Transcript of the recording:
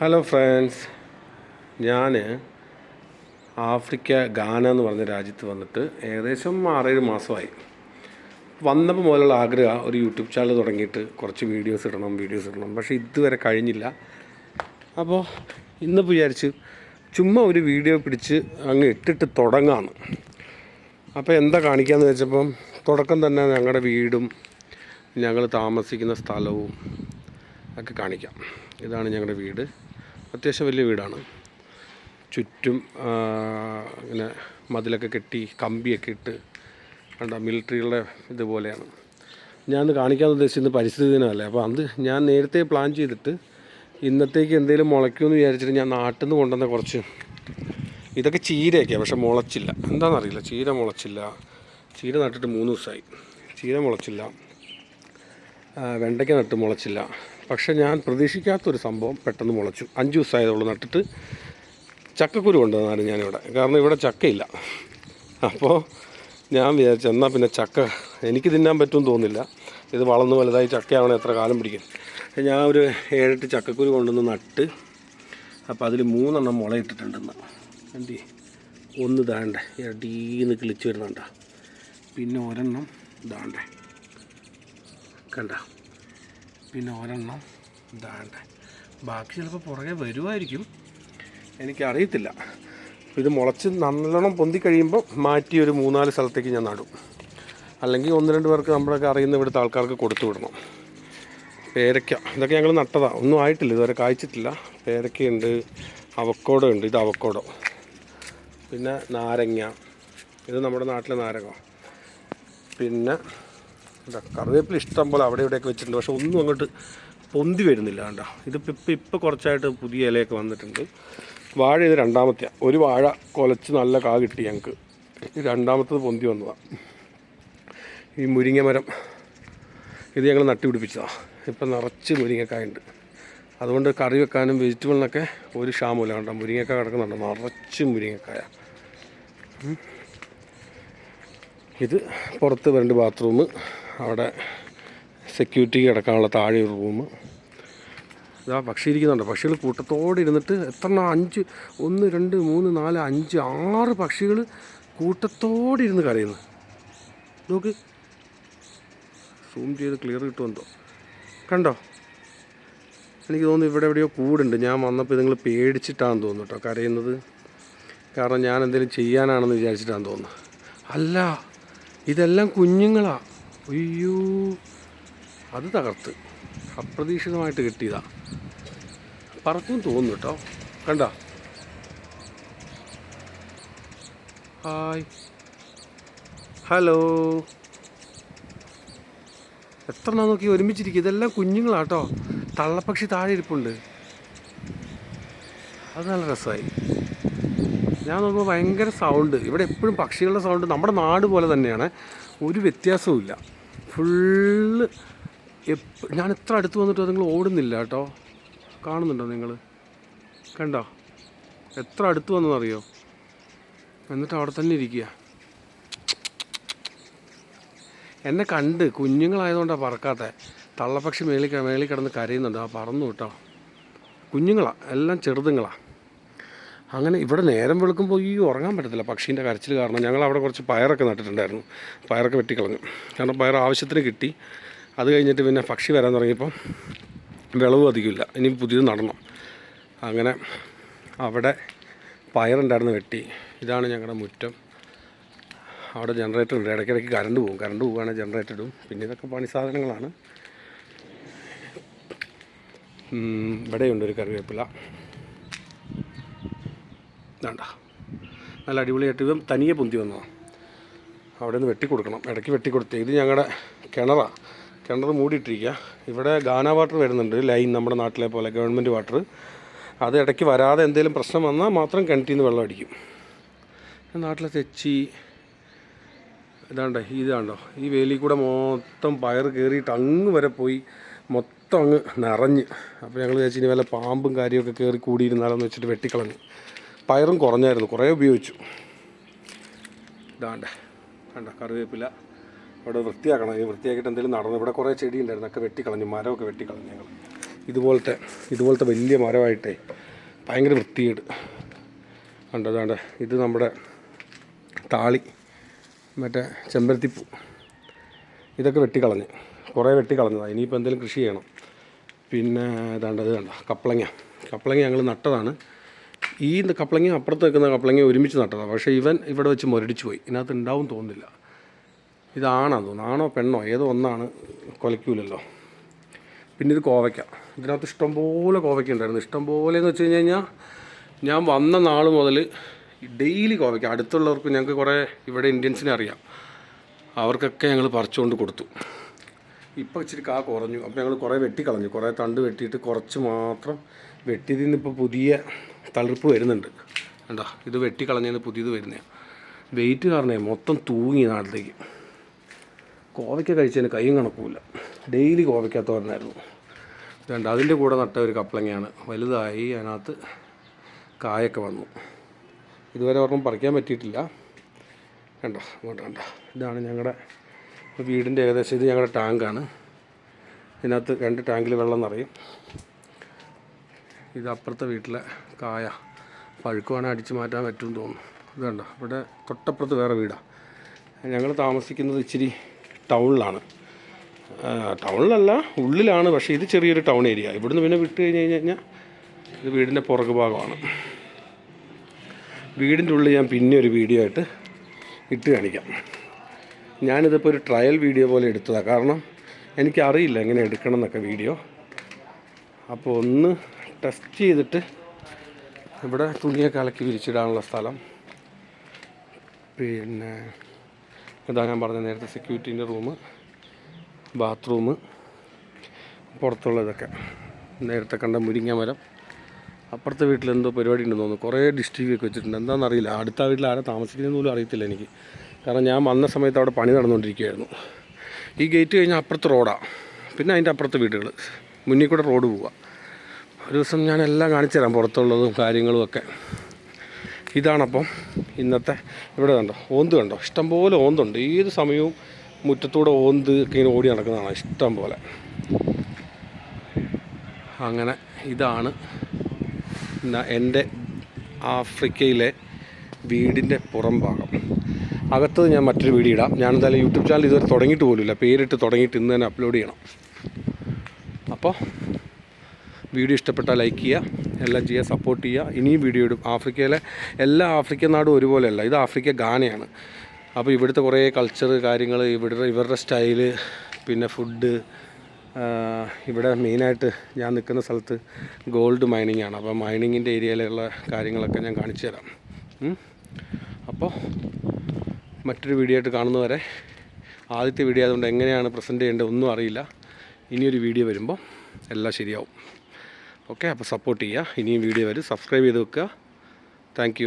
Hello friends ഞാൻ Africa ഗാന എന്ന് പറഞ്ഞ രാജ്യത്ത് വന്നിട്ട് ഏകദേശം ആറേഴ് മാസമായി. വന്നപ്പോൾ മുതലുള്ള ആഗ്രഹം ഒരു യൂട്യൂബ് ചാനൽ തുടങ്ങിയിട്ട് കുറച്ച് വീഡിയോസ് ഇടണം വീഡിയോസ് ഇടണം. പക്ഷേ ഇതുവരെ കഴിഞ്ഞില്ല. അപ്പോൾ ഇന്ന് വിചാരിച്ച് ചുമ്മാ ഒരു വീഡിയോ പിടിച്ച് അങ്ങ് ഇട്ടിട്ട് തുടങ്ങാമെന്ന് അപ്പോൾ എന്താ കാണിക്കാന്ന് വെച്ചപ്പം തുടക്കം തന്നെ ഞങ്ങളുടെ വീടും ഞങ്ങൾ താമസിക്കുന്ന സ്ഥലവും ഒക്കെ കാണിക്കാം. ഇതാണ് ഞങ്ങളുടെ വീട്. അത്യാവശ്യം വലിയ വീടാണ്. ചുറ്റും ഇങ്ങനെ മതിലൊക്കെ കെട്ടി കമ്പിയൊക്കെ ഇട്ട് കണ്ട മിലിറ്ററികളുടെ ഇതുപോലെയാണ്. ഞാൻ കാണിക്കാൻ ഉദ്ദേശിച്ചത് പരിസ്ഥിതി ദിനമല്ലേ അപ്പോൾ അത് ഞാൻ നേരത്തെ പ്ലാൻ ചെയ്തിട്ട് ഇന്നത്തേക്ക് എന്തെങ്കിലും മുളയ്ക്കുമെന്ന് വിചാരിച്ചിട്ട് ഞാൻ നാട്ടിൽ നിന്ന് കൊണ്ടുവന്ന കുറച്ച് ഇതൊക്കെ ചീരയൊക്കെയാണ് പക്ഷെ മുളച്ചില്ല. എന്താണെന്നറിയില്ല ചീര മുളച്ചില്ല. ചീര നട്ടിട്ട് മൂന്ന് ദിവസമായി. ചീര മുളച്ചില്ല. വെണ്ടയ്ക്ക നട്ട് മുളച്ചില്ല. പക്ഷെ ഞാൻ പ്രതീക്ഷിക്കാത്തൊരു സംഭവം പെട്ടെന്ന് മുളച്ചു. അഞ്ച് ദിവസമായതുള്ളൂ നട്ടിട്ട്. ചക്കക്കുരു കൊണ്ടുവന്നാണ് ഞാനിവിടെ. കാരണം ഇവിടെ ചക്കയില്ല. അപ്പോൾ ഞാൻ വിചാരിച്ചു എന്നാൽ പിന്നെ ചക്ക എനിക്ക് തിന്നാൻ പറ്റുമെന്ന് തോന്നുന്നില്ല. ഇത് വളർന്ന് വലുതായി ചക്കയാവണേ എത്ര കാലം പിടിക്കും. ഞാൻ ഒരു ഏഴെട്ട് ചക്കക്കുരു കൊണ്ടുവന്ന് നട്ട് അപ്പോൾ അതിൽ മൂന്നെണ്ണം മുളയിട്ടിട്ടുണ്ടെന്ന് എന്തി ഒന്ന് ദാണ്ടേ ഇടീന്ന് കിളിച്ച് വരുന്നുണ്ട? പിന്നെ ഒരെണ്ണം ദാണ്ടേ കണ്ട? പിന്നെ ഒരെണ്ണം. ഇതാണ്ട് ബാക്കി ചിലപ്പോൾ പുറകെ വരുമായിരിക്കും എനിക്കറിയത്തില്ല. ഇത് മുളച്ച് നല്ലോണം പൊന്തി കഴിയുമ്പോൾ മാറ്റി ഒരു മൂന്നാൽ സ്ഥലത്തേക്ക് ഞാൻ നടും. അല്ലെങ്കിൽ ഒന്ന് രണ്ട് പേർക്ക് നമ്മളൊക്കെ അറിയുന്ന ഇവിടുത്തെ ആൾക്കാർക്ക് കൊടുത്തു വിടണം. പേരയ്ക്ക. ഇതൊക്കെ ഞങ്ങൾ നട്ടതാണ് ഒന്നും ആയിട്ടില്ല. ഇതുവരെ കായ്ച്ചിട്ടില്ല. പേരയ്ക്കയുണ്ട്. അവക്കോടോ ഉണ്ട് ഇത് അവക്കോടോ. പിന്നെ നാരങ്ങ. ഇത് നമ്മുടെ നാട്ടിലെ നാരങ്ങ. പിന്നെ എന്താ കറിവേപ്പില ഇഷ്ടം പോലെ അവിടെ ഇവിടെയൊക്കെ വെച്ചിട്ടുണ്ട്. പക്ഷെ ഒന്നും അങ്ങോട്ട് പൊന്തി വരുന്നില്ല കണ്ടോ. ഇതിപ്പോൾ ഇപ്പം ഇപ്പോൾ കുറച്ചായിട്ട് പുതിയ ഇലയൊക്കെ വന്നിട്ടുണ്ട്. വാഴ ഇത് രണ്ടാമത്തെയാണ് ഒരു വാഴ കുലച്ച് നല്ല കാ കിട്ടി ഞങ്ങൾക്ക് രണ്ടാമത്തത് പൊന്തി വന്നതാണ് ഈ മുരിങ്ങ മരം. ഇത് ഞങ്ങൾ നട്ടുപിടിപ്പിച്ചതാണ് ഇപ്പം നിറച്ച് മുരിങ്ങക്കായുണ്ട് അതുകൊണ്ട് കറി വെക്കാനും വെജിറ്റബിളിനൊക്കെ ഒരു ക്ഷാമമില്ല കണ്ടോ. മുരിങ്ങക്ക കിടക്കുന്നുണ്ട്. നിറച്ച് മുരിങ്ങക്കായ. ഇത് പുറത്ത് വരണ്ട് ബാത്റൂം. അവിടെ സെക്യൂരിറ്റി കിടക്കാനുള്ള താഴെ ഒരു റൂം ഇതാ പക്ഷി ഇരിക്കുന്നുണ്ട് പക്ഷികൾ കൂട്ടത്തോടെ ഇരുന്നിട്ട് എത്ര അഞ്ച് ഒന്ന് രണ്ട് മൂന്ന് നാല് അഞ്ച് ആറ് പക്ഷികൾ കൂട്ടത്തോടെ ഇരുന്ന് കരയുന്നു. നോക്ക്. സൂം ചെയ്ത് ക്ലിയർ കിട്ടുമെന്തോ കണ്ടോ? എനിക്ക് തോന്നുന്നു ഇവിടെ എവിടെയോ കൂടുണ്ട്. ഞാൻ വന്നപ്പോൾ ഇതുങ്ങൾ പേടിച്ചിട്ടാണെന്ന് തോന്നുന്നു കേട്ടോ കരയുന്നത്. കാരണം ഞാൻ എന്തെങ്കിലും ചെയ്യാനാണെന്ന് വിചാരിച്ചിട്ടാണെന്ന് തോന്നുന്നു. അല്ല ഇതെല്ലാം കുഞ്ഞുങ്ങളാ. അയ്യോ. അത് തകർത്ത്. അപ്രതീക്ഷിതമായിട്ട് കിട്ടിയതാ. പറക്കും തോന്നുന്നു കേട്ടോ. കണ്ട? ഹായ്. ഹലോ. എത്ര എണ്ണം നോക്കി ഒരുമിച്ചിരിക്കും ഇതെല്ലാം കുഞ്ഞുങ്ങളാട്ടോ തള്ളപ്പക്ഷി താഴെ ഇരിപ്പുണ്ട്. അത് നല്ല രസമായി. ഞാൻ നോക്കുമ്പോൾ ഭയങ്കര സൗണ്ട് ഇവിടെ എപ്പോഴും പക്ഷികളുടെ സൗണ്ട് നമ്മുടെ നാട് പോലെ തന്നെയാണ്. ഒരു വ്യത്യാസവും ഫുള്ള് ഞാൻ എത്ര അടുത്ത് വന്നിട്ട് നിങ്ങൾ ഓടുന്നില്ല കേട്ടോ. കാണുന്നുണ്ടോ നിങ്ങൾ? കണ്ടോ? എത്ര അടുത്ത് വന്നതറിയോ എന്നിട്ട് അവിടെ തന്നെ ഇരിക്കുക. എന്നെ കണ്ട് കുഞ്ഞുങ്ങളായതുകൊണ്ടാണ് പറക്കാത്ത. തള്ളപ്പക്ഷി മേളിൽ ക- മേളിൽ കിടന്ന് കരയുന്നുണ്ട്. ആ പറന്നു കേട്ടോ. കുഞ്ഞുങ്ങളാണ് എല്ലാം ചെറുതുങ്ങളാ. അങ്ങനെ ഇവിടെ നേരം വെളുക്കുമ്പോൾ ഈ ഉറങ്ങാൻ പറ്റത്തില്ല പക്ഷീന്റെ കരച്ചിൽ കാരണം ഞങ്ങൾ അവിടെ കുറച്ച് പയറൊക്കെ നട്ടിട്ടുണ്ടായിരുന്നു. പയറൊക്കെ വെട്ടിക്കളഞ്ഞു. കാരണം പയർ ആവശ്യത്തിന് കിട്ടി. അത് കഴിഞ്ഞിട്ട് പിന്നെ പക്ഷി വരാൻ തുടങ്ങിയപ്പം വിളവ് അധികമില്ല ഇനി പുതിയത് നടണം. അങ്ങനെ അവിടെ പയറുണ്ടായിരുന്നു വെട്ടി. ഇതാണ് ഞങ്ങളുടെ മുറ്റം. അവിടെ ജനറേറ്റർ ഉണ്ട്. ഇടയ്ക്കിടയ്ക്ക് കറണ്ട് പോകും. കറണ്ട് പോവുകയാണെങ്കിൽ ജനറേറ്റർ ഇടും. പിന്നെ ഇതൊക്കെ പണി സാധനങ്ങളാണ്. ഇവിടെയുണ്ട് ഒരു കറിവേപ്പില. വേണ്ട നല്ല അടിപൊളിയായിട്ട് ഇതും തനിയെ പൊന്തി വന്നതാണ് അവിടെ നിന്ന് വെട്ടിക്കൊടുക്കണം ഇടയ്ക്ക് വെട്ടിക്കൊടുത്ത് ഇത് ഞങ്ങളുടെ കിണറാണ് കിണർ മൂടിയിട്ടിരിക്കുക ഇവിടെ ഗാന വാട്ടർ വരുന്നുണ്ട്. ലൈൻ നമ്മുടെ നാട്ടിലെ പോലെ ഗവൺമെന്റ് വാട്ടർ. അത് ഇടയ്ക്ക് വരാതെ എന്തെങ്കിലും പ്രശ്നം വന്നാൽ മാത്രം കിണറ്റിൽ നിന്ന് വെള്ളം അടിക്കും. നാട്ടിലെ തെച്ചി ഇതാണ്ടേ ഇതാണ്ടോ ഈ വേലി കൂടെ മൊത്തം പയർ കയറിയിട്ട് അങ്ങ് വരെ പോയി മൊത്തം അങ്ങ് നിറഞ്ഞ്. അപ്പോൾ ഞങ്ങൾ വിചാരിച്ചു ഇനി വല്ല പാമ്പും കാര്യമൊക്കെ കയറി കൂടിയിരുന്നാലെന്ന് വെച്ചിട്ട് വെട്ടിക്കളഞ്ഞു. പയറും കുറഞ്ഞായിരുന്നു കുറേ ഉപയോഗിച്ചു. ഇതാണ്ട കണ്ട കറിവേപ്പില അവിടെ വൃത്തിയാക്കണം. ഈ വൃത്തിയാക്കിയിട്ട് എന്തെങ്കിലും നടന്നു. ഇവിടെ കുറേ ചെടി ഉണ്ടായിരുന്നു ഒക്കെ വെട്ടിക്കളഞ്ഞു മരമൊക്കെ വെട്ടിക്കളഞ്ഞു ഞങ്ങൾ. ഇതുപോലത്തെ ഇതുപോലത്തെ വലിയ മരമായിട്ടേ ഭയങ്കര വൃത്തികേട്. കണ്ടതാണ്ട് ഇത് നമ്മുടെ താളി മറ്റേ ചെമ്പരത്തിപ്പൂ. ഇതൊക്കെ വെട്ടിക്കളഞ്ഞ് കുറേ വെട്ടിക്കളഞ്ഞതാണ്. ഇനിയിപ്പോൾ എന്തെങ്കിലും കൃഷി ചെയ്യണം. പിന്നെ ഇതാണ്ട് ഇത് കണ്ട കപ്പളങ്ങ കപ്പളങ്ങ ഞങ്ങൾ നട്ടതാണ്. ഈ കപ്പളങ്ങ അപ്പുറത്ത് വെക്കുന്ന കപ്ലങ്ങ ഒരുമിച്ച് നട്ടതാണ് പക്ഷേ ഇവൻ ഇവിടെ വെച്ച് മുരടിച്ച് പോയി. ഇതിനകത്ത് ഉണ്ടാവും തോന്നുന്നില്ല. ഇതാണോ തോന്നുന്നു. ആണോ പെണ്ണോ ഏതോ ഒന്നാണ് കൊലയ്ക്കൂലല്ലോ. പിന്നെ ഇത് കോവയ്ക്ക. ഇതിനകത്ത് ഇഷ്ടംപോലെ കോവയ്ക്ക ഉണ്ടായിരുന്നു. ഇഷ്ടംപോലെ എന്ന് വെച്ച് കഴിഞ്ഞ് കഴിഞ്ഞാൽ ഞാൻ വന്ന നാൾ മുതൽ ഡെയിലി കോവയ്ക്ക. അടുത്തുള്ളവർക്ക് ഞങ്ങൾക്ക് കുറേ ഇവിടെ ഇന്ത്യൻസിനെ അറിയാം. അവർക്കൊക്കെ ഞങ്ങൾ പറിച്ചുകൊണ്ട് കൊടുത്തു. ഇപ്പോൾ ഇച്ചിരി കാ കുറഞ്ഞു. അപ്പോൾ ഞങ്ങൾ കുറേ വെട്ടിക്കളഞ്ഞു. കുറേ തണ്ട് വെട്ടിയിട്ട് കുറച്ച് മാത്രം വെട്ടിയതിൽ നിന്ന് ഇപ്പോൾ പുതിയ തളിർപ്പ് വരുന്നുണ്ട്. എന്താ ഇത് വെട്ടി വെട്ടിക്കളഞ്ഞതിന് പുതിയത് വരുന്നതാണ് വെയിറ്റ് കാരണേ മൊത്തം തൂങ്ങി നാട്ടിലേക്ക്. കോവയ്ക്ക കഴിച്ചതിന് കൈയും കണക്കുമില്ല ഡെയിലി കോവയ്ക്ക തോരനായിരുന്നു വേണ്ട അതിന്റെ കൂടെ നട്ട ഒരു കപ്പളങ്ങയാണ് വലുതായി അതിനകത്ത് കായൊക്കെ വന്നു. ഇതുവരെ ഒരെണ്ണം പറിക്കാൻ പറ്റിയിട്ടില്ല. കണ്ടോ? അങ്ങോട്ട് കണ്ടോ? ഇതാണ് ഞങ്ങളുടെ വീടിന്റെ ഏകദേശം ഇത് ഞങ്ങളുടെ ടാങ്കാണ്. ഇതിനകത്ത് രണ്ട് ടാങ്കിൽ വെള്ളം നിറയും. ഇത് അപ്പുറത്തെ വീട്ടിലെ കായ പഴുക്കുവാണെങ്കിൽ അടിച്ചു മാറ്റാൻ പറ്റുമെന്ന് തോന്നുന്നു. ഇത് കണ്ടോ? ഇവിടെ തൊട്ടപ്പുറത്ത് വേറെ വീടാണ് ഞങ്ങൾ താമസിക്കുന്നത് ഇച്ചിരി ടൗണിലാണ്. ടൗണിലല്ല ഉള്ളിലാണ്. പക്ഷേ ഇത് ചെറിയൊരു ടൗൺ ഏരിയ. ഇവിടുന്ന് പിന്നെ വിട്ട് കഴിഞ്ഞ് കഴിഞ്ഞ് കഴിഞ്ഞാൽ ഇത് വീടിന്റെ പുറകു ഭാഗമാണ്. വീടിന്റെ ഉള്ളിൽ ഞാൻ പിന്നെ ഒരു വീഡിയോ ആയിട്ട് ഇട്ട് കാണിക്കാം. ഞാനിതിപ്പോൾ ഒരു ട്രയൽ വീഡിയോ പോലെ എടുത്തതാണ് കാരണം എനിക്കറിയില്ല എങ്ങനെ എടുക്കണം എന്നൊക്കെ വീഡിയോ. അപ്പോൾ ഒന്ന് ടെസ്റ്റ് ചെയ്തിട്ട് ഇവിടെ തുണിയൊക്കെ അലക്കി വിരിച്ചിടാനുള്ള സ്ഥലം. പിന്നെ ഇതാ ഞാൻ പറഞ്ഞ നേരത്തെ സെക്യൂരിറ്റീന്റെ റൂം ബാത്റൂം പുറത്തുള്ളതൊക്കെ. നേരത്തെ കണ്ട മുരിങ്ങ മരം. അപ്പുറത്തെ വീട്ടിൽ എന്തോ പരിപാടി ഉണ്ടെന്ന് തോന്നുന്നു. കുറേ ഡിഷ് ടി വി ഒക്കെ വെച്ചിട്ടുണ്ട്. എന്താണെന്നറിയില്ല അടുത്ത വീട്ടിൽ ആരാ താമസിക്കുന്നതെന്ന് പോലും അറിയത്തില്ല എനിക്ക്. കാരണം ഞാൻ വന്ന സമയത്ത് അവിടെ പണി നടന്നുകൊണ്ടിരിക്കുകയായിരുന്നു ഈ ഗേറ്റ് കഴിഞ്ഞാൽ അപ്പുറത്ത് റോഡാണ് പിന്നെ അതിന്റെ അപ്പുറത്തെ വീടുകൾ മുന്നിൽ കൂടെ റോഡ് പോവുക ഒരു ദിവസം ഞാൻ എല്ലാം കാണിച്ചു തരാം പുറത്തുള്ളതും കാര്യങ്ങളും ഒക്കെ. ഇതാണപ്പം ഇന്നത്തെ ഇവിടെ കണ്ടോ ഓന്ത് കണ്ടോ? ഇഷ്ടംപോലെ ഓന്തുണ്ട്. ഏത് സമയവും മുറ്റത്തൂടെ ഓന്ത് ഇങ്ങനെ ഓടി നടക്കുന്നതാണ് ഇഷ്ടം പോലെ അങ്ങനെ ഇതാണ് എന്റെ ആഫ്രിക്കയിലെ വീടിന്റെ പുറം ഭാഗം. അകത്തത് ഞാൻ മറ്റൊരു വീഡിയോ ഇടാം. ഞാൻ എന്തായാലും യൂട്യൂബ് ചാനൽ ഇതുവരെ തുടങ്ങിയിട്ട് പോലുമില്ല. പേരിട്ട് തുടങ്ങിയിട്ട് ഇന്ന് തന്നെ അപ്ലോഡ് ചെയ്യണം. അപ്പോൾ വീഡിയോ ഇഷ്ടപ്പെട്ടാൽ ലൈക്ക് ചെയ്യുക എല്ലാം ചെയ്യുക സപ്പോർട്ട് ചെയ്യുക. ഇനിയും വീഡിയോ ഇടും. ആഫ്രിക്കയിലെ എല്ലാ ആഫ്രിക്കൻ നാടും ഒരുപോലെയല്ല. ഇത് ആഫ്രിക്ക ഗാനയാണ് അപ്പോൾ ഇവിടുത്തെ കുറേ കൾച്ചർ കാര്യങ്ങൾ ഇവിടെ ഇവരുടെ സ്റ്റൈൽ പിന്നെ ഫുഡ് ഇവിടെ മെയിനായിട്ട് ഞാൻ നിൽക്കുന്ന സ്ഥലത്ത് ഗോൾഡ് മൈനിങ് ആണ്. അപ്പോൾ മൈനിങ്ങിന്റെ ഏരിയയിലുള്ള കാര്യങ്ങളൊക്കെ ഞാൻ കാണിച്ചു തരാം. അപ്പോൾ മറ്റൊരു വീഡിയോ ആയിട്ട് കാണുന്നവരെ ആദ്യത്തെ വീഡിയോ ആയതുകൊണ്ട് എങ്ങനെയാണ് പ്രസന്റ് ചെയ്യേണ്ടത് ഒന്നും അറിയില്ല. ഇനിയൊരു വീഡിയോ വരുമ്പോൾ എല്ലാം ശരിയാവും. ഓക്കെ അപ്പോൾ സപ്പോർട്ട് ചെയ്യുക. ഇനിയും വീഡിയോ വരും. സബ്സ്ക്രൈബ് ചെയ്ത് വെക്കുക. താങ്ക്